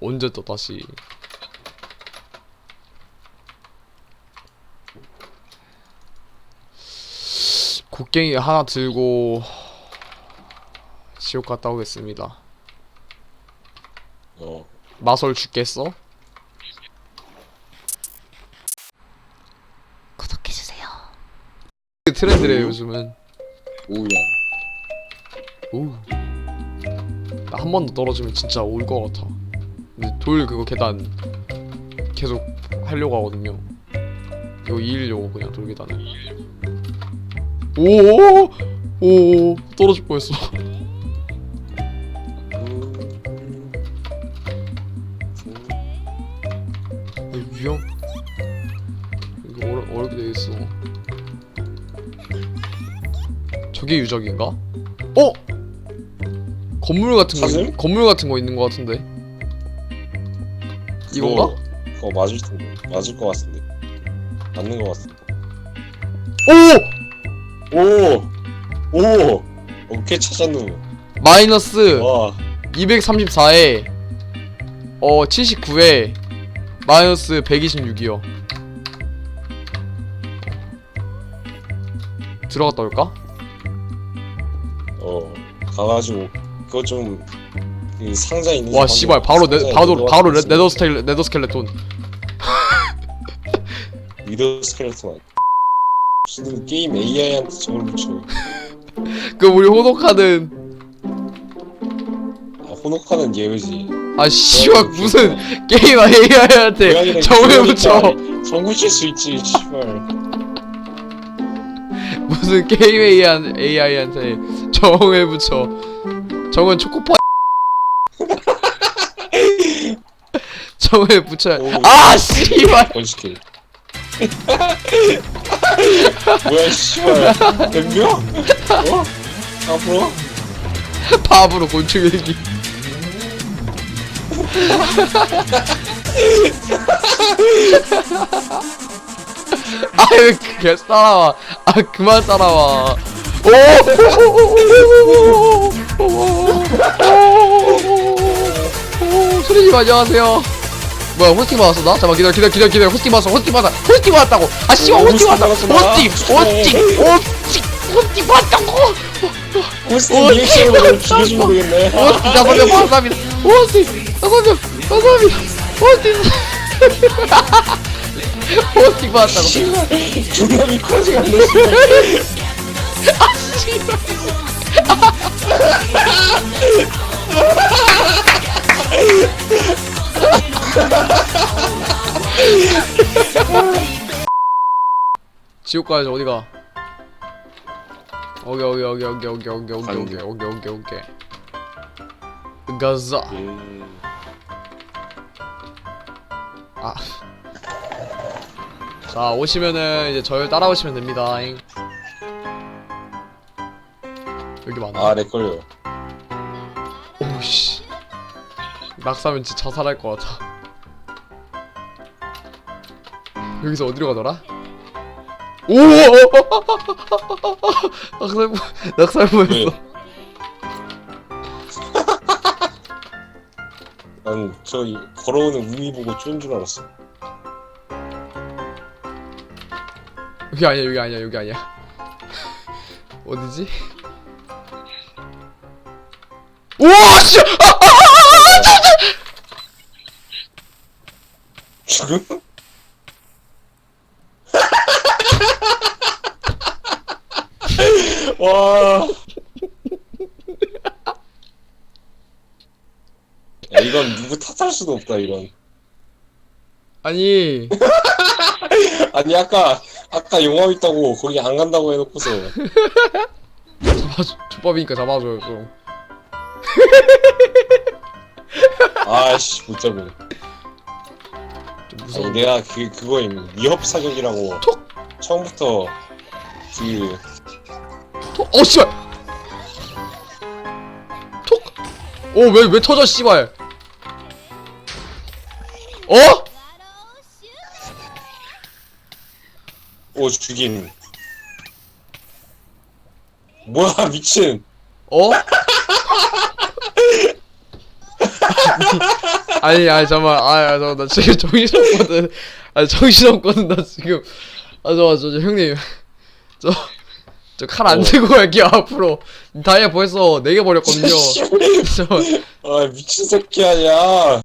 언제 또 다시 곡괭이 하나 들고 지옥 갔다 오겠습니다 어. 마솔 죽겠어? 구독해주세요. 트렌드래 요즘은 오야. 오. 나 한 번 더 떨어지면 진짜 올 것 같아. 근데 돌 그거 계단 계속 하려고 하거든요. 이거 이으려고 그냥 돌 계단을. 오, 오, 떨어질 뻔했어. 유형? 이거 어려, 어렵게 되어 있어. 저게 유적인가? 어? 건물 같은 거? 있- 건물 같은 거 있는 거 같은데. 이건가? 그거 맞을 텐데. 맞을 것 같은데. 맞는 것 같은데. 오! 오! 오! 오케이 찾았누. 마이너스 와. 234에 어 79에 마이너스 126이요. 들어갔다 올까? 어. 가가지고 그거 좀. 이 상자 있는. 와집 씨발 바로 네, 바로 바로 레, 네더 스켈 네더 스켈레톤. 위더 스켈레톤. 무슨 게임 AI한테 저걸 붙여. 그 우리 호독하는 아, 호노카는 예외지. 아 씨발 무슨 게임 AI한테 귀여우니까 붙여 정 붙일 수 있지, 씨발. 무슨 게임 AI AI한테 정을 붙여 정은 초코파 정을 붙여 오. 아 씨발 번식해. 뭐야, 씨발. 덤벼? 어? 앞으로? 바보로 곤충 얘기 아왜 계속 따라와 아 그만 따라와 오 소리님 안녕하세요 뭐야 호스팅 받았어 나? 잠깐 기다려 기다려 기다려 기다려. 호스팅 받았어 호스팅 받았 호스팅 받았다고. 아 씨발 호스팅 받았다. 호스팅 받았어, 호스팅 호스팅 호스팅 받았다고. 호스팅 리액션으로 죽여주면 되겠네. 호스팅 명 감사합니다. 호스팅 명 감사합니다. 호스팅. 호스팅 받았다고. 씨발. 존나 미끄러지가 않네, 씨발. 지옥 가야지 어디가? 오케이 오케이 오케이 오케이 오케이 오케이 오케이 오케이 오케이 오케이 오케이. 가자. 음, 아. 자 오시면은 이제 저를 따라오시면 됩니다 여기 많아? 아, 내 걸려. 오우씨. 낙사면 진짜 자살할 것 같아 여기서 어디로 가더라? 오 낙살보 낙살 보였어 난저 걸어오는 우미 보고 쫀줄 알았어. 여기 아니야 여기 아니야 여기 아니야 어디지? 우와 씨! 아, 죽음? 와. 야, 이건 누구 탓할 수도 없다, 이건. 아니 아니, 아까, 아까 용암 있다고 거기 안 간다고 해놓고서. 잡아줘 족밥이니까 잡아줘요 좀 아씨, 못 잡네. 좀 아니, 무서워 내가 그, 그거임. 위협 사격이라고. 톡! 처음부터, 그, 톡! 어 씨발 톡! 어왜 왜 터져 씨발 어? 오, 죽임. 뭐야, 미친. 어? 아니 아니 잠깐만 아야 잠깐 나 지금 정신없거든 아 정신없거든 나 지금 아저저 저, 형님 저 저 칼 안 어. 들고 갈게요 앞으로. 다이아 벌써 네개 버렸거든요. 저 아 미친 새끼 아니야